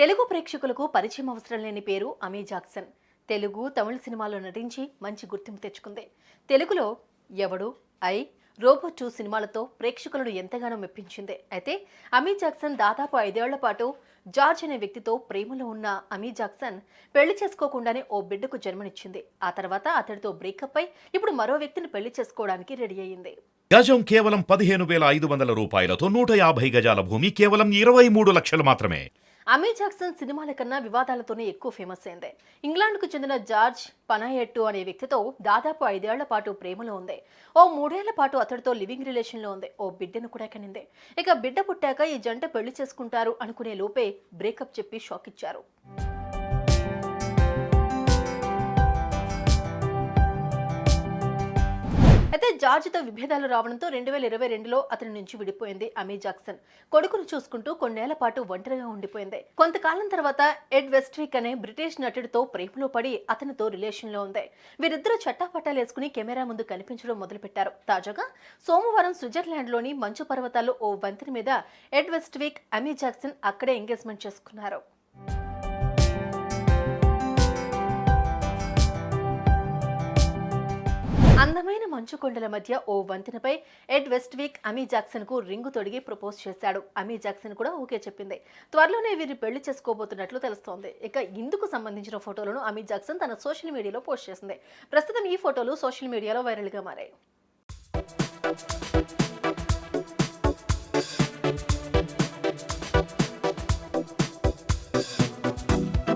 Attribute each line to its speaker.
Speaker 1: తెలుగు ప్రేక్షకులకు పరిచయం అవసరం లేని పేరు అమీ జాక్సన్. తెలుగు తమిళ సినిమాలో నటించి మంచి గుర్తింపు తెచ్చుకుంది. తెలుగులో ఎవడు ఐ రోబో టూ సినిమాలతో ప్రేక్షకులను ఎంతగానో మెప్పించింది. అయితే అమీ జాక్సన్ దాదాపు ఐదేళ్ళ పాటు జార్జ్ అనే వ్యక్తితో ప్రేమలో ఉన్న అమీ జాక్సన్ పెళ్ళి చేసుకోకుండానే ఓ బిడ్డకు జన్మనిచ్చింది. ఆ తర్వాత అతడితో బ్రేకప్ అయి ఇప్పుడు మరో వ్యక్తిని పెళ్ళి చేసుకోవడానికి రెడీ అయ్యింది.
Speaker 2: గజం కేవలం పదిహేను వేల ఐదు వందల రూపాయలతో నూట యాభై గజాల భూమి కేవలం ఇరవై మూడు లక్షలు మాత్రమే.
Speaker 1: అమీ జాక్సన్ సినిమాల కన్నా వివాదాలతోనే ఎక్కువ ఫేమస్ అయింది. ఇంగ్లాండ్కు చెందిన జార్జ్ పనాయెట్టు అనే వ్యక్తితో దాదాపు ఐదేళ్ళ పాటు ప్రేమలో ఉంది. ఓ మూడేళ్ళ పాటు అతడితో లివింగ్ రిలేషన్లో ఉంది. ఓ బిడ్డను కూడా కనింది. ఇక బిడ్డ పుట్టాక ఈ జంట పెళ్ళి చేసుకుంటారు అనుకునే లోపే బ్రేకప్ చెప్పి షాక్ ఇచ్చారు. జార్జ్తో విభేదాలు రావడంతో రెండు వేల ఇరవై రెండులో అతని నుంచి విడిపోయింది అమీ జాక్సన్. కొడుకును చూసుకుంటూ కొన్నేళ్ళ పాటు ఒంటరిగా ఉండిపోయింది. కొంతకాలం తర్వాత ఎడ్ వెస్ట్విక్ అనే బ్రిటిష్ నటుడితో ప్రేమలో పడి అతనితో రిలేషన్లో ఉంది. వీరిద్దరూ చట్టాపట్టాలు వేసుకుని కెమెరా ముందు కనిపించడం మొదలుపెట్టారు. తాజాగా సోమవారం స్విట్జర్లాండ్లోని మంచు పర్వతాల్లో ఓ వంతెన మీద ఎడ్ వెస్ట్విక్ అమీ జాక్సన్ అక్కడే ఎంగేజ్మెంట్ చేసుకున్నారు. అందమైన మంచుకొండల మధ్య ఓ వంతెనపై ఎడ్ వెస్ట్వీక్ అమీ జాక్సన్కు రింగు తొడిగి ప్రపోజ్ చేశాడు. అమీ జాక్సన్ కూడా ఓకే చెప్పింది. త్వరలోనే వీరిని పెళ్ళి చేసుకోబోతున్నట్లు తెలుస్తోంది. ఇక ఇందుకు సంబంధించిన ఫోటోలను అమీ జాక్సన్ తన సోషల్ మీడియాలో పోస్ట్ చేసింది. ప్రస్తుతం ఈ ఫోటోలు సోషల్ మీడియాలో వైరల్గా మారాయి.